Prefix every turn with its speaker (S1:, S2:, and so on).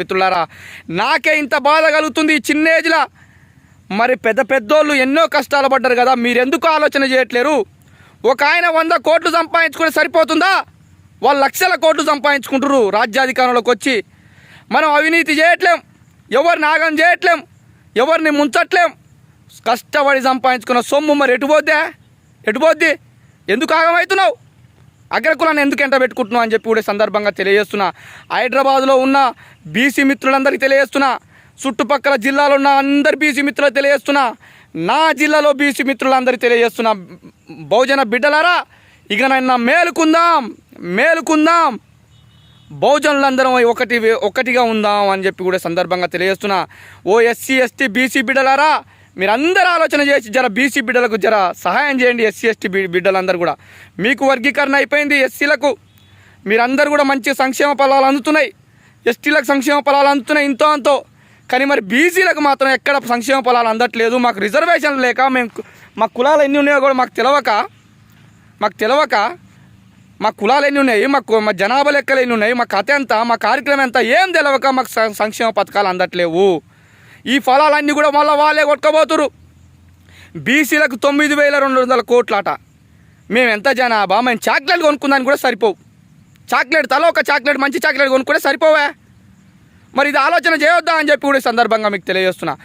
S1: మిత్రులారా నాకే ఇంత బాధ కలుగుతుంది ఈ చిన్న ఏజ్లా. మరి పెద్ద పెద్దోళ్ళు ఎన్నో కష్టాలు పడ్డారు కదా మీరెందుకు ఆలోచన చేయట్లేరు? ఒక ఆయన వంద కోట్లు సంపాదించుకుని సరిపోతుందా? వాళ్ళు లక్షల కోట్లు సంపాదించుకుంటారు రాజ్యాధికారంలోకి వచ్చి. మనం అవినీతి చేయట్లేం ఎవరిని నాగం చేయట్లేం ఎవరిని ముంచట్లేం. కష్టపడి సంపాదించుకున్న సొమ్ము మరి ఎటు ఎటుపోద్ది ఎందుకు ఆగమవుతున్నావు అగ్రకులాన్ని ఎందుకు ఎంట పెట్టుకుంటున్నావు అని చెప్పి కూడా సందర్భంగా తెలియజేస్తున్నా. హైదరాబాద్లో ఉన్న బీసీ మిత్రులందరికీ తెలియజేస్తున్నా. చుట్టుపక్కల జిల్లాలో ఉన్న అందరి బీసీ మిత్రులు తెలియజేస్తున్నా. నా జిల్లాలో బీసీ మిత్రులందరికీ తెలియజేస్తున్నా. బహుజన బిడ్డలారా ఇకనైనా మేలుకుందాం మేలుకుందాం. బహుజనులందరం ఒకటి ఒకటిగా ఉందాం అని చెప్పి కూడా సందర్భంగా తెలియజేస్తున్నా. ఓ ఎస్సీ ఎస్టీ బీసీ బిడ్డలారా మీరందరూ ఆలోచన చేసి జర బీసీ బిడ్డలకు జర సహాయం చేయండి ఎస్సీ ఎస్టీ బిడ్డలందరూ కూడా. మీకు వర్గీకరణ అయిపోయింది ఎస్సీలకు. మీరందరూ కూడా మంచి సంక్షేమ ఫలాలు అందుతున్నాయి. ఎస్టీలకు సంక్షేమ ఫలాలు అందుతున్నాయి ఇంతో అంతో. కానీ మరి బీసీలకు మాత్రం ఎక్కడ సంక్షేమ ఫలాలు అందట్లేదు. మాకు రిజర్వేషన్ లేక మేము మా కులాలు ఎన్ని ఉన్నాయో కూడా మాకు తెలవక మాకు తెలవక మా కులాలు ఎన్ని ఉన్నాయి మాకు మా జనాభా లెక్కలు ఎన్ని ఉన్నాయి మా కథ ఎంత మా కార్యక్రమం ఎంత ఏం తెలవక మాకు సంక్షేమ పథకాలు అందట్లేవు. ఈ ఫలాలన్నీ కూడా మళ్ళీ వాళ్ళే కొట్టుకోబోతురు బీసీలకు తొమ్మిది వేల రెండు వందల కోట్లట. మేము ఎంత జనాభా? మేము చాక్లెట్ కొనుక్కుందానికి కూడా సరిపోవు. చాక్లెట్ తల ఒక చాక్లెట్ మంచి చాక్లెట్ కొనుక్కుంటే సరిపోవా. మరి ఇది ఆలోచన చేయొద్దా అని చెప్పి కూడా ఈ సందర్భంగా మీకు తెలియజేస్తున్నా.